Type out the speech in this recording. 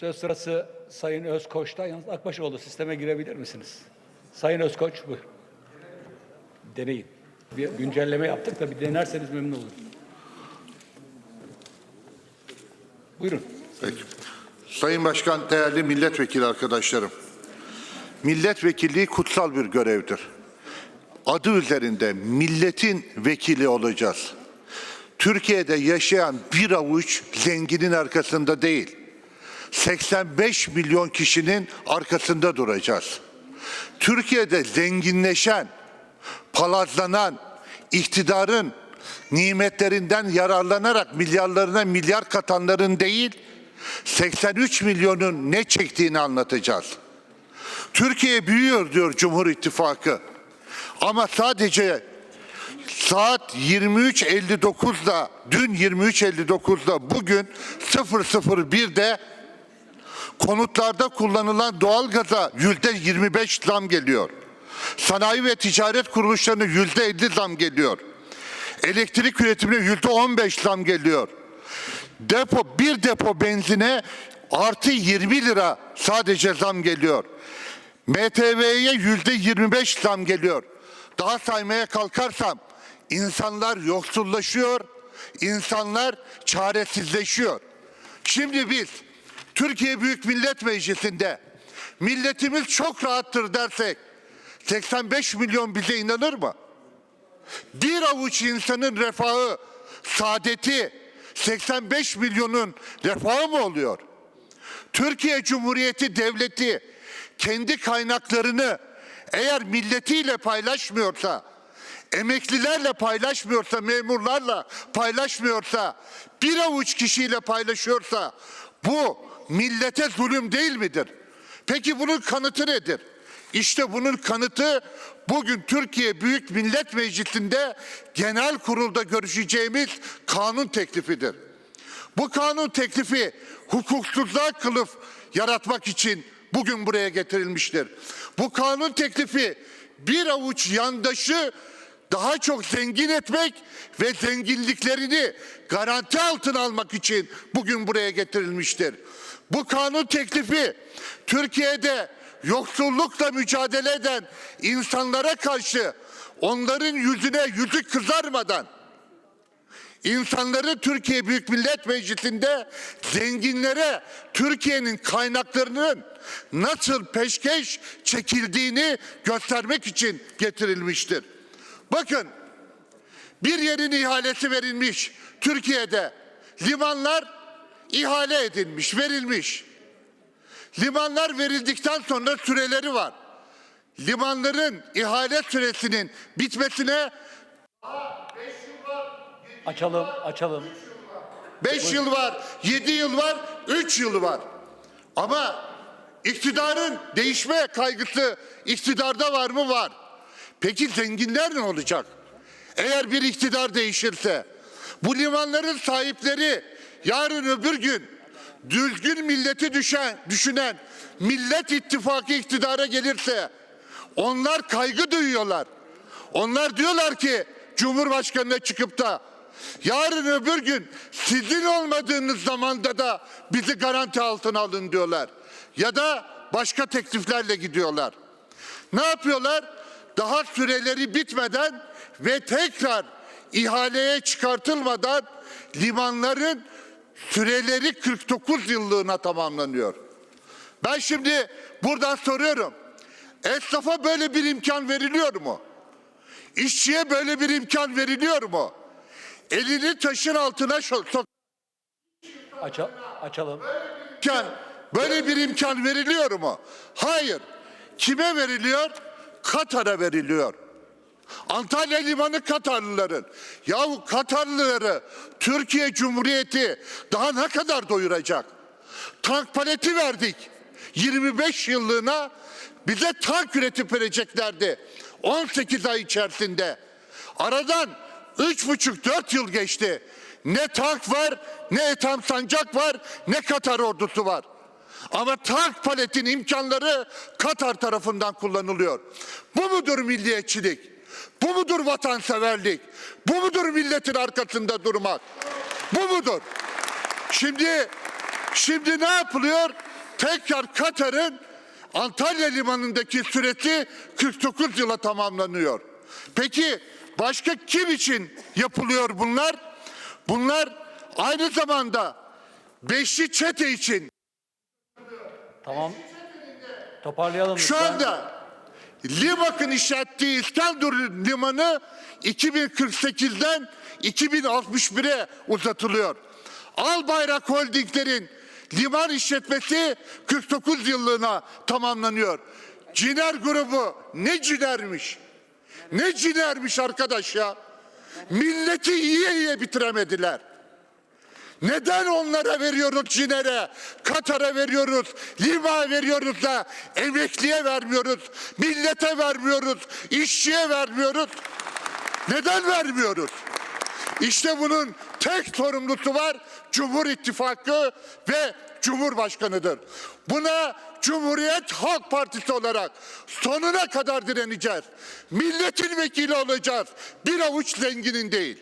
Söz sırası Sayın Özkoç'ta. Yalnız Akbaşoğlu sisteme girebilir misiniz? Sayın Özkoç buyur. Deneyin. Bir güncelleme yaptık da bir denerseniz memnun olurum. Buyurun. Peki. Sayın Başkan, değerli milletvekili arkadaşlarım. Milletvekilliği kutsal bir görevdir. Adı üzerinde milletin vekili olacağız. Türkiye'de yaşayan bir avuç zenginin arkasında değil, 85 milyon kişinin arkasında duracağız. Türkiye'de zenginleşen, palazlanan, iktidarın nimetlerinden yararlanarak milyarlarına milyar katanların değil, 83 milyonun ne çektiğini anlatacağız. Türkiye büyüyor diyor Cumhur İttifakı. Ama sadece saat 23.59'da, dün 23.59'da, bugün 001'de konutlarda kullanılan doğalgaza yüzde 25 zam geliyor. Sanayi ve ticaret kuruluşlarına yüzde 50 zam geliyor. Elektrik üretimine yüzde 15 zam geliyor. Depo bir depo benzine artı 20 lira sadece zam geliyor. MTV'ye yüzde 25 zam geliyor. Daha saymaya kalkarsam insanlar yoksullaşıyor, insanlar çaresizleşiyor. Şimdi biz Türkiye Büyük Millet Meclisi'nde milletimiz çok rahattır dersek 85 milyon bize inanır mı? Bir avuç insanın refahı, saadeti 85 milyonun refahı mı oluyor? Türkiye Cumhuriyeti Devleti kendi kaynaklarını eğer milletiyle paylaşmıyorsa, emeklilerle paylaşmıyorsa, memurlarla paylaşmıyorsa, bir avuç kişiyle paylaşıyorsa bu millete zulüm değil midir? Peki bunun kanıtı nedir? İşte bunun kanıtı bugün Türkiye Büyük Millet Meclisi'nde genel kurulda görüşeceğimiz kanun teklifidir. Bu kanun teklifi hukuksuzluğa kılıf yaratmak için bugün buraya getirilmiştir. Bu kanun teklifi bir avuç yandaşı daha çok zengin etmek ve zenginliklerini garanti altına almak için bugün buraya getirilmiştir. Bu kanun teklifi Türkiye'de yoksullukla mücadele eden insanlara karşı onların yüzüne yüzü kızarmadan İnsanları Türkiye Büyük Millet Meclisi'nde zenginlere Türkiye'nin kaynaklarının nasıl peşkeş çekildiğini göstermek için getirilmiştir. Bakın bir yerin ihalesi verilmiş Türkiye'de. Limanlar ihale edilmiş, verilmiş. Limanlar verildikten sonra süreleri var. Limanların ihale süresinin bitmesine Açalım, açalım. 5 yıl var, 7 yıl var, 3 yıl var. Ama iktidarın değişme kaygısı iktidarda var mı? Var. Peki zenginler ne olacak? Eğer bir iktidar değişirse bu limanların sahipleri yarın öbür gün düzgün milleti düşen, düşünen Millet İttifakı iktidara gelirse onlar kaygı duyuyorlar. Onlar diyorlar ki Cumhurbaşkanı'na çıkıp da yarın öbür gün sizin olmadığınız zamanda da bizi garanti altına alın diyorlar. Ya da başka tekliflerle gidiyorlar. Ne yapıyorlar? Daha süreleri bitmeden ve tekrar ihaleye çıkartılmadan limanların süreleri 49 yıllığına tamamlanıyor. Ben şimdi buradan soruyorum. Esnafa böyle bir imkan veriliyor mu? İşçiye böyle bir imkan veriliyor mu? Elini taşın altına sok Aça, açalım. imkan, böyle bir imkan veriliyor mu? Hayır. Kime veriliyor? Katar'a veriliyor. Antalya Limanı Katarlıların. Yahu Katarlıları Türkiye Cumhuriyeti daha ne kadar doyuracak? Tank paleti verdik. 25 yıllığına bize tank üretip vereceklerdi. 18 ay içerisinde. Aradan 3,5-4 yıl geçti. Ne tank var, ne Ethem Sancak var, ne Katar ordusu var. Ama tank paletin imkanları Katar tarafından kullanılıyor. Bu mudur milliyetçilik? Bu mudur vatanseverlik? Bu mudur milletin arkasında durmak? Bu mudur? Şimdi Şimdi ne yapılıyor? Tekrar Katar'ın Antalya limanındaki süresi 49 yıla tamamlanıyor. Peki başka kim için yapılıyor bunlar? Bunlar aynı zamanda Beşli Çete için Tamam. Toparlayalım şu lütfen. anda Limak'ın işlettiği İskenderun Limanı 2048'den 2061'e uzatılıyor. Albayrak Holdingler'in liman işletmesi 49 yıllığına tamamlanıyor. Ciner grubu ne cinermiş? Ne cinermiş arkadaş ya? Milleti yiye yiye bitiremediler. Neden onlara veriyoruz Ciner'e, Katar'a veriyoruz, Lima veriyoruz da emekliye vermiyoruz, millete vermiyoruz, işçiye vermiyoruz? Neden vermiyoruz? İşte bunun tek sorumlusu var Cumhur İttifakı ve Cumhurbaşkanıdır. Buna Cumhuriyet Halk Partisi olarak sonuna kadar direneceğiz. Milletin vekili olacağız. Bir avuç zenginin değil.